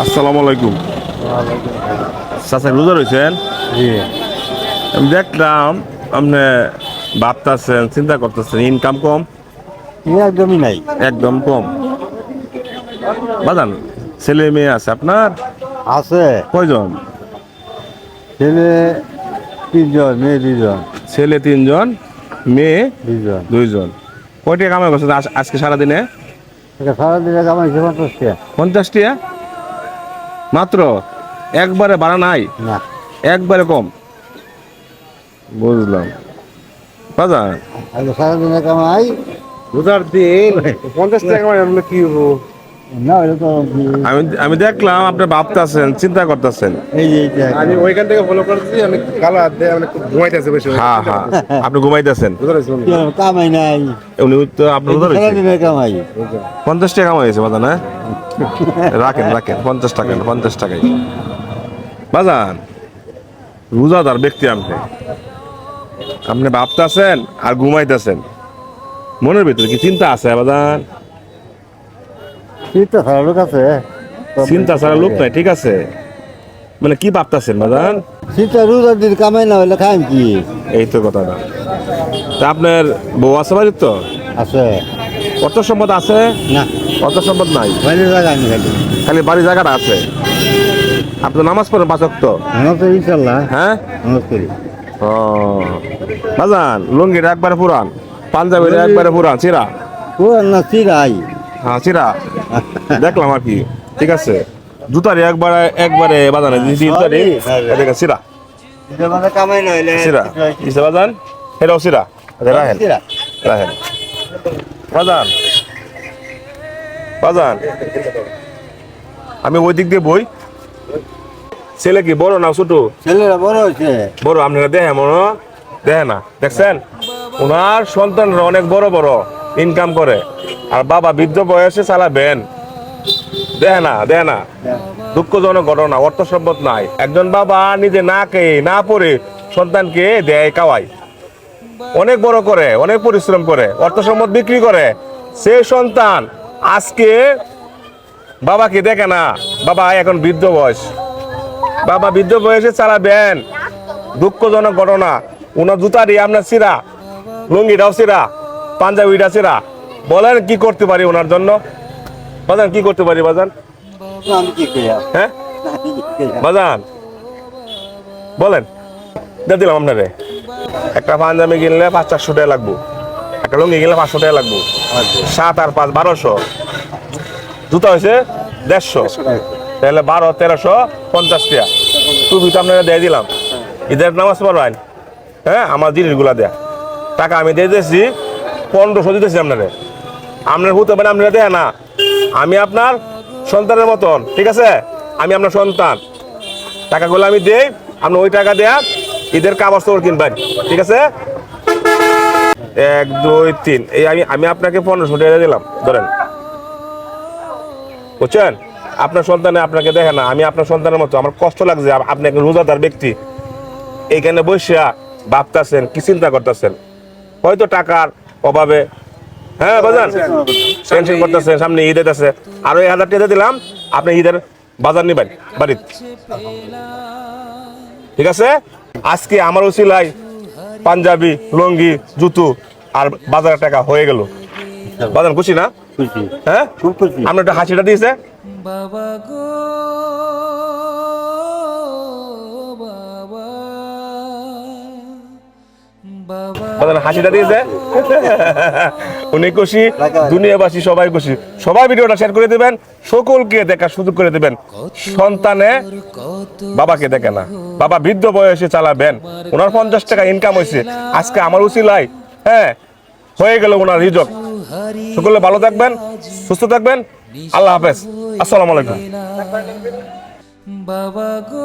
আসসালামু আলাইকুম। চাচা রোজা রয়েছেন আমি দেখলাম আপনি ভাবতেছেন চিন্তা করতেছেন ইনকাম কম? একদমই নাই। একদম কম। বাজান ছেলে মেয়ে আছে আপনার? আছে। কয়জন? ছেলে তিনজন মেয়ে দুজন ছেলে তিনজন মেয়ে দুজন দুইজন। কয়টা কামাই করছেন আজ- আজকে সারাদিনে? সারাদিনে কামাইছে পঞ্চাশ টাকা। পঞ্চাশটিয়া মাত্র? একবারে বাড়া নাই? না। একবারে কম? বুঝলাম। বাজার আগে সারাদিনে কামাই? রোজার দিন। পঞ্চাশ টাকা কামাই কি হব? আমি আমি দেখলাম আপনি ভাবতেছেন চিন্তা করতেছেন। এই যে আমি ওইখান থেকে ফলো করছি আমি কালো হাত দিয়ে মানে ঘুমাইতেছে বেশি হ্যাঁ হ্যাঁ আপনি ঘুমাইতেছেন? কামাই নাই। উনি তো আপনার রোজা রয়েছে সারাদিনে কামাই। পঞ্চাশ টাকা কামাইছে বাজান হ্যাঁ? রাখেন রাখেন পঞ্চাশ টাকা পঞ্চাশ টাকাই। বাজান রোজাদার ব্যক্তি আপনি। আপনি ভাবতেছেন আর ঘুমাইতেছেন। মনের ভিতরে কি চিন্তা আছে বাজান? শীত তো সারা লোক আছে। চিন্তা ছাড়া লোক নাই ঠিক আছে। মানে কি ভাবতেছেন বাজান? শীতটা রোজার দিন কামাই না হইলে খাইম কি? এই তো কথাটা তা আপনার বউ আছে বাড়ির তো? আছে। অর্থ সম্পদ আছে? না। অর্থ সম্পদ নাই? বাইরে জায়গা আমি খালি খালি বাড়ি জায়গাটা আছে। আপনি নামাজ পড়েন পাঁচক তো ইনশাল্লাহ হ্যাঁ? আমার করি ও। বাজান লুঙ্গিটা একবারে পুরান পাঞ্জাবিটা একবারে পুরান চিরা? পুরান না চিরাই। হ্যাঁ চিরা দেখলাম আর কি। ঠিক আছে। জুতারি একবারে একবারে বাজানে জুতারি এদিকে চিরা কামাই চিরা কিসে বাজান চিরা আচ্ছা, বাজান। বাজান। আমি ওই দিক দিয়ে বই। ছেলে কি বড় না ছোট? ছেলেরা বড় হয়েছে। বড় আপনারা দেখে মনো দেখে না। দেখছেন? ওনার সন্তানরা অনেক বড় বড়। ইনকাম করে। আর বাবা বৃদ্ধ বয়সে চালাবেন। দেখে না দেখে না। দুঃখজনক ঘটনা, অর্থ সম্পদ নাই। একজন বাবা নিজে না খেয়ে, না পড়ে সন্তানকে দেয় কাওয়ায় অনেক বড় করে, অনেক পরিশ্রম করে, অর্থ সম্পদ বিক্রি করে। সে সন্তান আজকে বাবাকে দেখে না। বাবা এখন বৃদ্ধ বয়স। বাবা বৃদ্ধ বয়সে চালাবেন। দুঃখজনক ঘটনা। ওনার জুতারি আপনার সিরা লুঙ্গিটাও সিরা পাঞ্জাবিটা সিরা বলেন কি করতে পারি ওনার জন্য? বাজান কি করতে পারি বাজান? হ্যাঁ? বাজান বলেন। দিয়ে দিলাম আপনারে। একটা পাঞ্জাবি কিনলে পাঁচ চারশো টাকা লাগবো। একটা লুঙ্গি কিনলে পাঁচশো টাকা লাগবো। সাত আর পাঁচ বারোশো। জুতা হয়েছে দেড়শো। তাহলে বারো তেরোশো পঞ্চাশ টাকা। টুপি তো আপনারা দিয়ে দিলাম। ঈদের নামাজ পড়বেন হ্যাঁ? আমার জিনিসগুলা দেয়া। টাকা আমি দিয়ে দিয়েছি। পনেরোশো দিতেছি আপনারে। আপনার হতে পারে আপনারা দেয় না। আমি আপনার সন্তানের মতন, ঠিক আছে? আমি আপনার সন্তান। টাকাগুলো আমি দেই, আপনি ওই টাকা দেয়া ঈদের কাপড় চোপড় কিনবেন, ঠিক আছে? এক, দুই, তিন, এই আমি আমি আপনাকে পনেরোশো টাকা দিলাম, ধরেন। বুঝছেন? আপনার সন্তানে আপনাকে দেখে না, আমি আপনার সন্তানের মতো, আমার কষ্ট লাগছে আপনি একজন রোজাদার ব্যক্তি। এইখানে বসিয়া ভাবতেছেন, কি চিন্তা করতেছেন? হয়তো টাকার অভাবে। হ্যাঁ বাজান। টেনশন করতেছেন সামনে ঈদ আছে আরও এক হাজার টাকা দিলাম আপনি ঈদের বাজার নিবেন বাড়িতে ঠিক আছে? আজকে আমার উচিলাই পাঞ্জাবি লুঙ্গি জুতো আর বাজারের টাকা হয়ে গেল। বাজান খুশি না? খুশি। হ্যাঁ? খুব খুশি। আপনার একটা হাসিটা দিয়েছে। বাবা গো বাজান হাসিটা দিয়েছে। উনি খুশি, দুনিয়াবাসী সবাই খুশি। সবাই ভিডিওটা শেয়ার করে দেবেন, সকলকে দেখার সুযোগ করে দেবেন। সন্তানে বাবাকে দেখে না। বাবা বৃদ্ধ বয়সে চালাবেন। ওনার পঞ্চাশ টাকা ইনকাম হয়েছে। আজকে আমার উচিলাই হ্যাঁ হয়ে গেল ওনার রিজক সকলে ভালো থাকবেন, সুস্থ থাকবেন। আল্লাহ হাফেজ। আসসালামু আলাইকুম। বাবা গো।